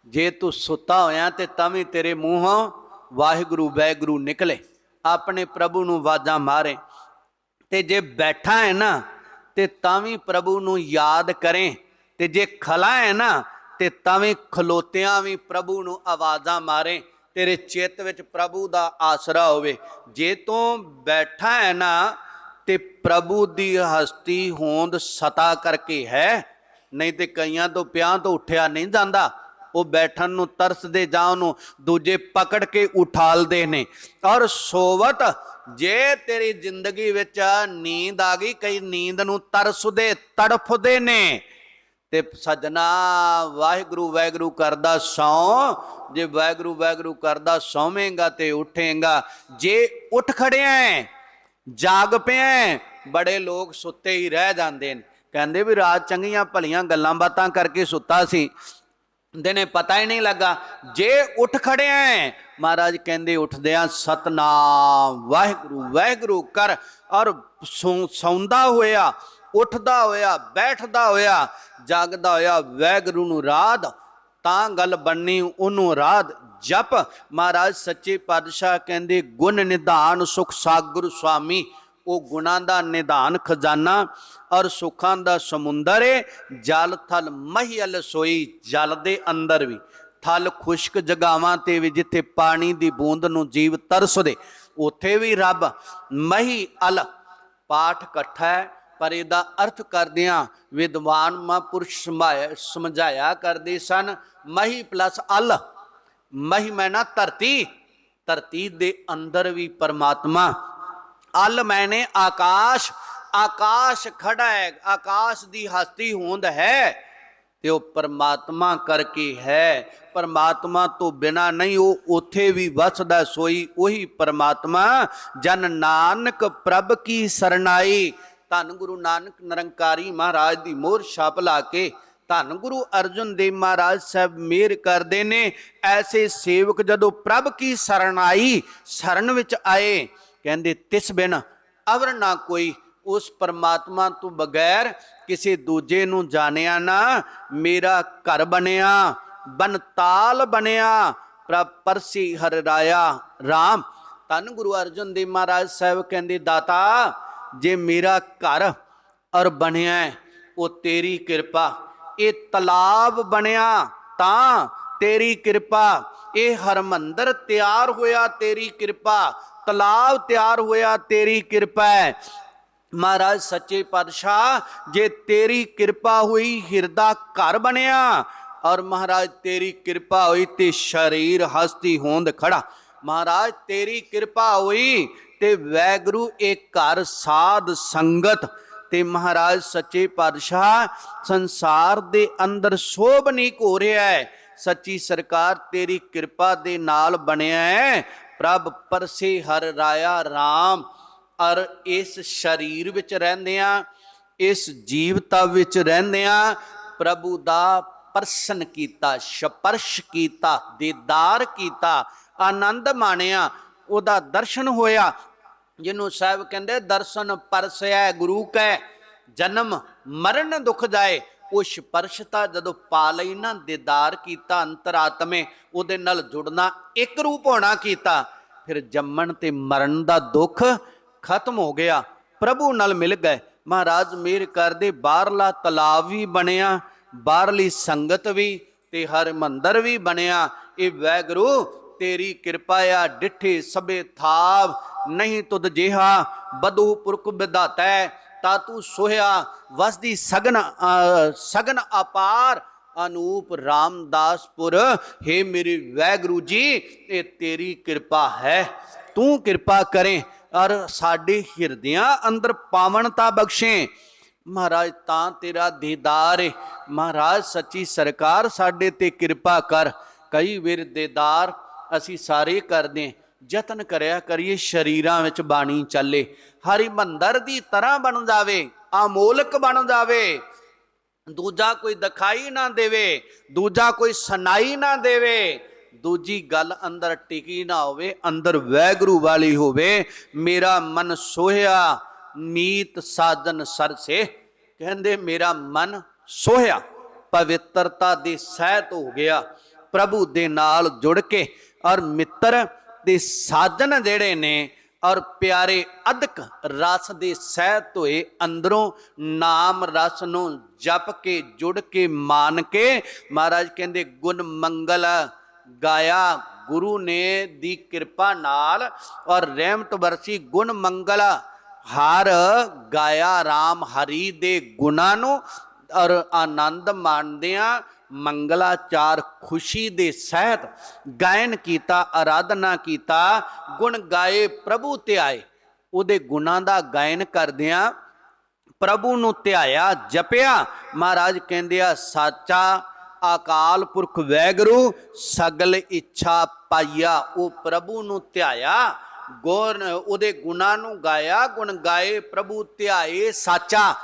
ਜੇ ਤੂੰ ਸੁੱਤਾ ਹੋਇਆ ਤੇ ਤਾਂ ਵੀ ਤੇਰੇ ਮੂੰਹੋਂ ਵਾਹਿਗੁਰੂ, ਵੈਗੁਰੂ ਨਿਕਲੇ। ਆਪਣੇ ਪ੍ਰਭੂ ਨੂੰ ਆਵਾਜ਼ਾਂ ਮਾਰੇ। ਤੇ ਜੇ ਬੈਠਾ ਹੈ ਨਾ, ਤੇ ਤਾਂ ਵੀ ਪ੍ਰਭੂ ਨੂੰ ਯਾਦ ਕਰੇ। ਤੇ ਜੇ ਖਲਾ ਹੈ ਨਾ, ਤੇ ਤਾਂ ਵੀ ਖਲੋਤਿਆਂ ਵੀ ਪ੍ਰਭੂ ਨੂੰ ਆਵਾਜ਼ਾਂ ਮਾਰੇ। ਤੇਰੇ ਚਿੱਤ ਵਿੱਚ ਪ੍ਰਭੂ ਦਾ ਆਸਰਾ ਹੋਵੇ। ਜੇ ਤੂੰ ਬੈਠਾ ਹੈ ਨਾ, ਤੇ ਪ੍ਰਭੂ ਦੀ ਹਸਤੀ ਹੋਂਦ ਸਤਾ ਕਰਕੇ ਹੈ। ਨਹੀਂ ਤੇ ਕਈਆਂ ਤੋਂ ਪਿਆਂ ਤੋਂ ਉੱਠਿਆ ਨਹੀਂ ਜਾਂਦਾ। ਉਹ ਬੈਠਣ ਨੂੰ ਤਰਸਦੇ ਜਾਂ ਉਹਨੂੰ ਦੂਜੇ ਪਕੜ ਕੇ ਉਠਾਲਦੇ ਨੇ। ਔਰ ਸੋਵਤ ਜੇ ਤੇਰੀ ਜ਼ਿੰਦਗੀ ਵਿੱਚ ਨੀਂਦ ਆ ਗਈ ਕਈ ਨੀਂਦ ਨੂੰ ਤਰਸਦੇ ਤੜਫਦੇ ਨੇ ਤੇ ਸਜਣਾ ਵਾਹਿਗੁਰੂ ਵਾਹਿਗੁਰੂ ਕਰਦਾ ਸੌ ਜੇ ਵਾਹਿਗੁਰੂ ਵਾਹਿਗੁਰੂ ਕਰਦਾ ਸੌਵੇਂਗਾ ਤੇ ਉਠੇਗਾ। ਜੇ ਉੱਠ ਖੜਿਆ ਹੈ, ਜਾਗ ਪਿਆ ਬੜੇ ਲੋਕ ਸੁੱਤੇ ਹੀ ਰਹਿ ਜਾਂਦੇ ਨੇ। ਕਹਿੰਦੇ ਵੀ ਰਾਤ ਚੰਗੀਆਂ ਭਲੀਆਂ ਗੱਲਾਂ ਬਾਤਾਂ ਕਰਕੇ ਸੁੱਤਾ ਸੀ। ਦਿਨੇ ਪਤਾ ਹੀ ਨਹੀਂ ਲੱਗਾ। ਜੇ ਉੱਠ ਖੜਿਆ ਹੈ, ਮਹਾਰਾਜ ਕਹਿੰਦੇ ਉੱਠਦਿਆਂ ਸਤਨਾਮ ਵਾਹਿਗੁਰੂ ਵਾਹਿਗੁਰੂ ਕਰ। ਔਰ ਸੌਂ- ਸੌਂਦਾ ਹੋਇਆ ਉੱਠਦਾ ਹੋਇਆ ਬੈਠਦਾ ਹੋਇਆ ਜਾਗਦਾ ਹੋਇਆ ਵਾਹਿਗੁਰੂ ਨੂੰ ਰਾਧ ਤਾਂ ਗੱਲ ਬਣਨੀ ਉਹਨੂੰ ਰਾਧ ਜਪ। ਮਹਾਰਾਜ ਸੱਚੇ ਪਾਤਸ਼ਾਹ ਕਹਿੰਦੇ ਗੁਣ ਨਿਧਾਨ ਸੁਖ ਸਾਗਰ ਸੁਆਮੀ ਉਹ ਗੁਣਾਂ ਦਾ ਨਿਧਾਨ ਖਜ਼ਾਨਾ ਔਰ ਸੁੱਖਾਂ ਦਾ ਸਮੁੰਦਰ ਏ, ਜਲ, ਥਲ ਮਹੀਲ ਸੋਈ ਜਲ ਦੇ ਅੰਦਰ ਵੀ। ਥਲ ਖੁਸ਼ਕ ਜਗਾਵਾਂ ਤੇ ਵੀ ਜਿੱਥੇ ਪਾਣੀ ਦੀ ਬੂੰਦ ਨੂੰ ਜੀਵ ਤਰਸਦੇ, ਉੱਥੇ ਵੀ ਰੱਬ ਮਹੀ ਅਲ ਪਾਠ ਇਕੱਠਾ ਹੈ, ਪਰ ਇਹਦਾ ਅਰਥ ਕਰਦਿਆਂ ਵਿਦਵਾਨ ਮਹਾਂਪੁਰਸ਼ ਸਮਝਾਇਆ ਸਮਝਾਇਆ ਕਰਦੇ ਸਨ, ਮਹੀ ਪਲੱਸ ਅਲ। ਮਹੀ ਮੈਨਾ ਧਰਤੀ ਧਰਤੀ ਦੇ ਅੰਦਰ ਵੀ ਪਰਮਾਤਮਾ ਅਲ ਮੈਨੇ ਆਕਾਸ਼ ਆਕਾਸ਼ ਖੜਾ ਹੈ, ਆਕਾਸ਼ ਦੀ ਹਸਤੀ ਹੋਂਦ ਹੈ ਤੇ ਉਹ ਪਰਮਾਤਮਾ ਕਰਕੇ ਹੈ। ਪਰਮਾਤਮਾ ਤੋਂ ਬਿਨਾ ਨਹੀਂ, ਉਹ ਉਥੇ ਵੀ ਵਸਦਾ ਸੋਈ, ਉਹੀ ਪਰਮਾਤਮਾ, ਜਨ ਨਾਨਕ ਪ੍ਰਭ ਕੀ ਸਰਨਾਈ ਧੰਨ ਗੁਰੂ ਨਾਨਕ ਨਿਰੰਕਾਰੀ ਮਹਾਰਾਜ ਦੀ ਮੋਹਰ ਛਾਪ ਲਾ ਕੇ, ਧੰਨ ਗੁਰੂ ਅਰਜਨ ਦੇਵ ਮਹਾਰਾਜ ਸਾਹਿਬ ਮੇਰ ਕਰਦੇ ਨੇ, ਐਸੇ ਸੇਵਕ ਜਦੋਂ ਪ੍ਰਭ ਕੀ ਸਰਨਾਈ ਸ਼ਰਨ ਵਿੱਚ ਆਏ ਕਹਿੰਦੇ, ਤਿਸ ਬਿਨ ਅਵਰ ਨਾ ਕੋਈ ਉਸ ਪਰਮਾਤਮਾ ਤੋਂ ਬਗੈਰ ਕਿਸੇ ਦੂਜੇ ਨੂੰ ਜਾਣਿਆ ਨਾ, ਮੇਰਾ ਘਰ ਬਣਿਆ ਬਨਤਾਲ ਬਣਿਆ ਪਰਸੀ ਹਰ ਰਾਇਆ RAM ਧੰਨ ਗੁਰੂ ਅਰਜਨ ਦੇਵ ਮਹਾਰਾਜ ਸਾਹਿਬ ਕਹਿੰਦੇ, ਦਾਤਾ, ਜੇ ਮੇਰਾ ਘਰ ਔਰ ਬਣਿਆ ਉਹ ਤੇਰੀ ਕਿਰਪਾ। ਇਹ ਤਲਾਬ ਬਣਿਆ ਤਾਂ ਤੇਰੀ ਕਿਰਪਾ, ਇਹ ਹਰਮੰਦਰ ਤਿਆਰ ਹੋਇਆ ਤੇਰੀ ਕਿਰਪਾ, ਤਲਾਬ ਤਿਆਰ ਹੋਇਆ ਤੇਰੀ ਕਿਰਪਾ ਹੈ। ਮਹਾਰਾਜ, ਸੱਚੇ ਪਾਤਸ਼ਾਹ, ਜੇ ਤੇਰੀ ਕਿਰਪਾ ਹੋਈ, ਹਿਰਦਾ ਘਰ ਬਣਿਆ ਔਰ ਮਹਾਰਾਜ, ਤੇਰੀ ਕਿਰਪਾ ਹੋਈ ਤੇ ਸ਼ਰੀਰ ਹਸਤੀ ਹੋਂਦ ਖੜਾ। ਮਹਾਰਾਜ, ਤੇਰੀ ਕਿਰਪਾ ਹੋਈ ਤੇ ਵੈਗਰੂ, ਇਹ ਘਰ ਸਾਧ ਸੰਗਤ ਤੇ ਮਹਾਰਾਜ, ਸੱਚੇ ਪਾਤਸ਼ਾਹ, ਸੰਸਾਰ ਦੇ ਅੰਦਰ ਸ਼ੋਭ ਨਹੀਂ ਹੋ ਰਿਹਾ ਹੈ। ਸੱਚੀ ਸਰਕਾਰ ਤੇਰੀ ਕਿਰਪਾ ਦੇ ਨਾਲ ਬਣਿਆ ਹੈ। ਪ੍ਰਭ ਪਰਸੇ ਹਰ ਰਾਇਆ RAM ਔਰ ਇਸ ਸਰੀਰ ਵਿੱਚ ਰਹਿੰਦਿਆਂ ਇਸ ਜੀਵਤਾ ਵਿੱਚ ਰਹਿੰਦਿਆਂ ਪ੍ਰਭੂ ਦਾ ਪਰਸ਼ਨ ਕੀਤਾ, ਸਪਰਸ਼ ਕੀਤਾ, ਦੀਦਾਰ ਕੀਤਾ, ਆਨੰਦ ਮਾਣਿਆ, ਉਹਦਾ ਦਰਸ਼ਨ ਹੋਇਆ। ਜਿਹਨੂੰ ਸਾਹਿਬ ਕਹਿੰਦੇ ਦਰਸ਼ਨ ਪਰਸਿਆ ਗੁਰੂ ਕੈ ਜਨਮ ਮਰਨ ਦੁਖ ਜਾਏ। ਉਹ ਸਪਰਸ਼ਤਾ ਜਦੋਂ ਪਾ ਲਈ ਨਾ ਦੀਦਾਰ ਕੀਤਾ ਅੰਤਰਾਤਮੇ, ਉਹਦੇ ਨਾਲ ਜੁੜਨਾ ਇੱਕ ਰੂਪ ਹੋਣਾ ਕੀਤਾ। ਫਿਰ ਜੰਮਣ ਤੇ ਮਰਨ ਦਾ ਦੁੱਖ ਖਤਮ ਹੋ ਗਿਆ। ਪ੍ਰਭੂ ਨਾਲ ਮਿਲ ਗਏ। ਮਹਾਰਾਜ ਮੇਰ ਕਰਦੇ ਬਾਹਰਲਾ ਤਲਾਬ ਵੀ ਬਣਿਆ, ਬਾਹਰਲੀ ਸੰਗਤ ਵੀ ਤੇ ਹਰ ਮੰਦਰ ਵੀ ਬਣਿਆ। ਇਹ ਵੈਗਰੂ, ਤੇਰੀ ਕਿਰਪਾ ਆ, ਡਿਠੇ ਸਭੇ ਥਾਵ ਨਹੀਂ ਤੁਧ ਜਿਹਾ ਬਦੂ ਪੁਰਖ ਵਿਦਾਤੈ ਤਾ ਤੂੰ ਸੋਹਿਆ, ਵਸਦੀ ਸਗਨ ਸਗਨ ਅਪਾਰ, ਅਨੂਪ ਰਾਮਦਾਸਪੁਰ। हे ਮੇਰੇ ਵੈਗੁਰੂ ਜੀ, ਇਹ ਤੇਰੀ ਕਿਰਪਾ ਹੈ। ਤੂੰ ਕਿਰਪਾ ਕਰੇ ਔਰ ਸਾਡੇ ਹਿਰਦਿਆਂ ਅੰਦਰ ਪਾਵਨਤਾ ਬਖਸ਼ੇ। ਮਹਾਰਾਜ, ਤਾਂ ਤੇਰਾ ਦੀਦਾਰ ਏ। ਮਹਾਰਾਜ, ਸੱਚੀ ਸਰਕਾਰ ਸਾਡੇ ਤੇ ਕਿਰਪਾ ਕਰ। ਕਈ ਵੇਰ ਦੀਦਾਰ ਅਸੀਂ ਸਾਰੇ ਕਰਦੇ ਯਤਨ ਕਰਿਆ ਕਰੀਏ, ਸ਼ਰੀਰਾਂ ਵਿੱਚ ਬਾਣੀ ਚੱਲੇ। ਹਰੀ ਮੰਦਰ ਦੀ ਤਰ੍ਹਾਂ ਬਣ ਜਾਵੇ, ਅਮੋਲਕ ਬਣ ਜਾਵੇ। ਦੂਜਾ ਕੋਈ ਦਿਖਾਈ ਨਾ ਦੇਵੇ, ਦੂਜਾ ਕੋਈ ਸੁਣਾਈ ਨਾ ਦੇਵੇ। ਦੂਜੀ ਗੱਲ ਅੰਦਰ ਟਿਕੀ ਨਾ ਹੋਵੇ, ਅੰਦਰ ਵੈਗਰੂ ਵਾਲੀ ਹੋਵੇ, ਮੇਰਾ ਮਨ ਸੋਹਿਆ, ਮੀਤ ਸਾਜਨ ਸਰਸੇ ਕਹਿੰਦੇ, ਮੇਰਾ ਮਨ ਸੋਹਿਆ, ਪਵਿੱਤਰਤਾ ਦੇ ਸਹਿਤ ਹੋ ਗਿਆ, ਪ੍ਰਭੂ ਦੇ ਨਾਲ ਜੁੜ ਕੇ। ਔਰ ਮਿੱਤਰ ਦੇ ਸਾਜਨ ਜਿਹੜੇ ਨੇ ਔਰ ਪਿਆਰੇ ਅਦਕ ਰਸ ਦੇ ਸਹਿ ਧੋਏ ਅੰਦਰੋਂ ਨਾਮ ਰਸ ਨੂੰ ਜਪ ਕੇ, ਜੁੜ ਕੇ, ਮਾਨ ਕੇ ਮਹਾਰਾਜ ਕਹਿੰਦੇ, ਗੁਣ ਮੰਗਲ ਗਾਇਆ ਗੁਰੂ ਨੇ ਦੀ ਕਿਰਪਾ ਨਾਲ ਔਰ ਰਹਿਮਤ ਵਰਸੀ ਗੁਣ ਮੰਗਲ ਹਰ ਗਾਇਆ RAM ਹਰੀ ਦੇ ਗੁਣਾਂ ਨੂੰ ਔਰ ਆਨੰਦ ਮਾਣਦਿਆਂ ਮੰਗਲਾਚਾਰ ਖੁਸ਼ੀ ਦੇ ਸਹਿਤ ਗਾਇਨ ਕੀਤਾ ਆਰਾਧਨਾ ਕੀਤਾ, ਗੁਣ ਗਾਏ, ਪ੍ਰਭੂ ਧਿਆਏ। ਉਹਦੇ ਗੁਣਾਂ ਦਾ ਗਾਇਨ ਕਰਦਿਆਂ ਪ੍ਰਭੂ ਨੂੰ ਧਿਆਇਆ, ਜਪਿਆ। ਮਹਾਰਾਜ ਕਹਿੰਦੇ ਆ, ਸਾਚਾ ਅਕਾਲ ਪੁਰਖ ਵੈਗਰੂ, ਸਗਲ ਇੱਛਾ ਪਾਈਆ, ਉਹ ਪ੍ਰਭੂ ਨੂੰ ਧਿਆਇਆ। ਗੁਣ, ਉਹਦੇ ਗੁਣਾਂ ਨੂੰ ਗਾਇਆ, ਗੁਣ ਗਾਏ, ਪ੍ਰਭੂ ਧਿਆਏ, ਸਾਚਾ।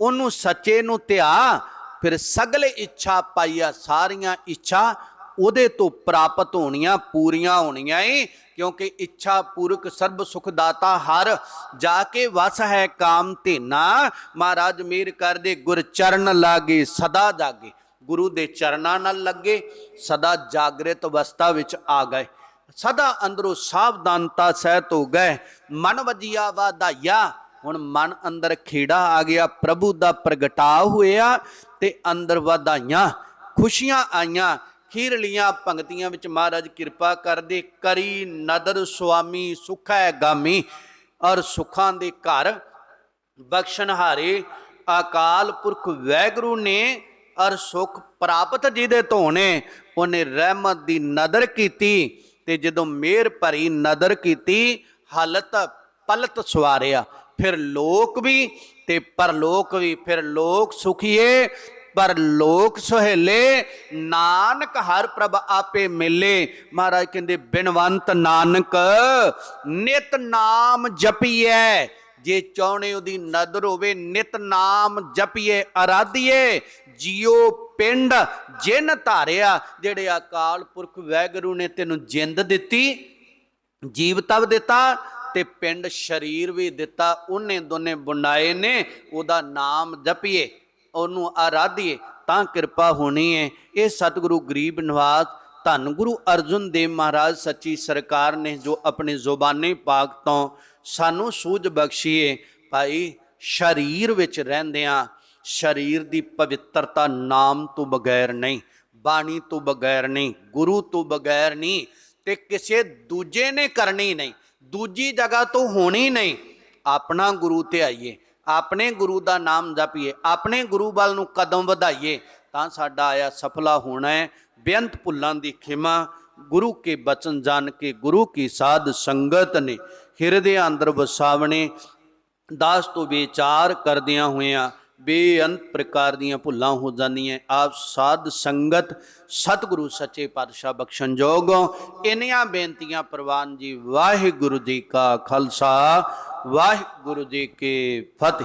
ਉਹਨੂੰ ਸੱਚੇ ਨੂੰ ਧਿਆ ਫਿਰ ਸਗਲੇ ਇੱਛਾ ਪਾਈਆ ਸਾਰੀਆਂ ਇੱਛਾ ਉਹਦੇ ਤੋਂ ਪ੍ਰਾਪਤ ਹੋਣੀਆਂ, ਪੂਰੀਆਂ ਹੋਣੀਆਂ ਏ। ਕਿਉਂਕਿ ਇੱਛਾ ਪੂਰਕ ਸਰਬ ਸੁਖ ਦਾਤਾ ਹਰ, ਜਾ ਕੇ ਵਸ ਹੈ ਕਾਮ ਧੇਨਾ। ਮਹਾਰਾਜ ਮੇਰ ਕਰਦੇ ਗੁਰ ਚਰਨ ਲਾਗੇ, ਸਦਾ ਜਾਗੇ। ਗੁਰੂ ਦੇ ਚਰਨਾਂ ਨਾਲ ਲੱਗੇ, ਸਦਾ ਜਾਗਰਿਤ ਅਵਸਥਾ ਵਿੱਚ ਆ ਗਏ। ਸਦਾ ਅੰਦਰੋਂ ਸਾਵਧਾਨਤਾ ਸਹਿਤ ਹੋ ਗਏ। ਮਨ ਵਜੀਆ ਵਾਧਾਇਆ। ਹੁਣ ਮਨ ਅੰਦਰ ਖੇੜਾ ਆ ਗਿਆ। ਪ੍ਰਭੂ ਦਾ ਪ੍ਰਗਟਾ ਹੋਇਆ। ਤੇ ਅੰਦਰ ਵਧਾਈਆਂ, ਖੁਸ਼ੀਆਂ ਆਈਆਂ। ਖੀਰਲੀਆਂ ਪੰਕਤੀਆਂ ਵਿੱਚ ਮਹਾਰਾਜ ਕਿਰਪਾ ਕਰਦੇ, ਕਰੀ ਨਦਰ ਸੁਆਮੀ, ਸੁਖੈ ਗਾਮੀ। ਔਰ ਸੁਖਾਂ ਦੇ ਘਰ ਬਖਸ਼ਣਹਾਰੇ ਅਕਾਲ ਪੁਰਖ ਵੈਗਰੂ ਨੇ ਔਰ ਸੁਖ ਪ੍ਰਾਪਤ ਜਿਹਦੇ ਤੋਂ ਨੇ, ਉਹਨੇ ਰਹਿਮਤ ਦੀ ਨਦਰ ਕੀਤੀ। ਤੇ ਜਦੋਂ ਮੇਰ ਭਰੀ ਨਦਰ ਕੀਤੀ, ਹਾਲਤ ਪਲਤ ਸਵਾਰਿਆ। ਫਿਰ ਲੋਕ ਵੀ ਤੇ ਪਰਲੋਕ ਵੀ, ਫਿਰ ਲੋਕ ਸੁਖੀਏ, ਪਰ ਲੋਕ ਸੁਹੇਲੇ, ਨਾਨਕ ਹਰ ਪ੍ਰਭ ਆਪੇ ਮਿਲੇ। ਮਹਾਰਾਜ ਕਹਿੰਦੇ, ਬਿਨਵੰਤ ਨਾਨਕ, ਨਿਤ ਨਾਮ ਜਪੀਐ। ਜੇ ਚਾਹਣੇ ਉਹਦੀ ਨਦਰ ਹੋਵੇ, ਨਿਤ ਨਾਮ ਜਪੀਏ ਅਰਾਧੀਏ ਜਿਉ ਪਿੰਡ ਜਿਨ ਧਾਰਿਆ, ਜਿਹੜੇ ਅਕਾਲ ਪੁਰਖ ਵੈਗਰੂ ਨੇ ਤੈਨੂੰ ਜਿੰਦ ਦਿੱਤੀ, ਜੀਵ ਤਵ ਦਿੱਤਾ ਤੇ ਪਿੰਡ ਸ਼ਰੀਰ ਵੀ ਦਿੱਤਾ, ਉਹਨੇ ਦੋਨੇ ਬਣਾਏ ਨੇ, ਉਹਦਾ ਨਾਮ ਜਪੀਏ, ਉਹਨੂੰ ਆਰਾਧੀਏ, ਤਾਂ ਕਿਰਪਾ ਹੋਣੀ ਹੈ ਇਹ ਸਤਿਗੁਰੂ ਗਰੀਬ ਨਿਵਾਸ ਧੰਨ ਗੁਰੂ ਅਰਜਨ ਦੇਵ ਮਹਾਰਾਜ ਸੱਚੀ ਸਰਕਾਰ ਨੇ ਜੋ ਆਪਣੇ ਜ਼ੁਬਾਨੀ ਪਾਕ ਤੋਂ ਸਾਨੂੰ ਸੂਝ ਬਖਸ਼ੀਏ। ਭਾਈ, ਸ਼ਰੀਰ ਵਿੱਚ ਰਹਿੰਦਿਆਂ ਸ਼ਰੀਰ ਦੀ ਪਵਿੱਤਰਤਾ ਨਾਮ ਤੋਂ ਬਗੈਰ ਨਹੀਂ, ਬਾਣੀ ਤੋਂ ਬਗੈਰ ਨਹੀਂ, ਗੁਰੂ ਤੋਂ ਬਗੈਰ ਨਹੀਂ ਤੇ ਕਿਸੇ ਦੂਜੇ ਨੇ ਕਰਨੀ ਨਹੀਂ। ਦੂਜੀ ਜਗ੍ਹਾ ਤੋਂ ਹੋਣੀ ਨਹੀਂ। ਆਪਣਾ ਗੁਰੂ ਤੇ ਆਈਏ। ਆਪਣੇ ਗੁਰੂ ਦਾ ਨਾਮ ਜਪੀਏ। ਆਪਣੇ ਗੁਰੂ ਵੱਲ ਨੂੰ ਕਦਮ ਵਧਾਈਏ ਤਾਂ ਸਾਡਾ ਆਇਆ ਸਫਲਾ ਹੋਣਾ ਹੈ। ਬੇਅੰਤ ਭੁੱਲਾਂ ਦੀ ਖਿਮਾ, ਗੁਰੂ ਕੇ ਬਚਨ ਜਾਣ ਕੇ, ਗੁਰੂ ਕੀ ਸਾਧ ਸੰਗਤ ਨੇ। ਹਿਰਦੇ ਅੰਦਰ ਵਸਾਵਣੇ, ਦਾਸ ਤੋਂ ਵਿਚਾਰ ਕਰਦਿਆਂ ਹੋਇਆਂ ਬੇਅੰਤ ਪ੍ਰਕਾਰ ਦੀਆਂ ਭੁੱਲਾਂ ਹੋ ਜਾਂਦੀਆਂ। ਆਪ ਸਾਧ ਸੰਗਤ, ਸਤਿਗੁਰੂ ਸੱਚੇ ਪਾਤਸ਼ਾਹ ਬਖਸ਼ਣ ਜੋਗ। ਇਨੀਆਂ ਬੇਨਤੀਆਂ ਪ੍ਰਵਾਨ ਜੀ, ਵਾਹਿਗੁਰੂ ਜੀ ਕਾ ਖਾਲਸਾ, ਵਾਹਿਗੁਰੂ ਜੀ ਕੀ ਫਤਿਹ।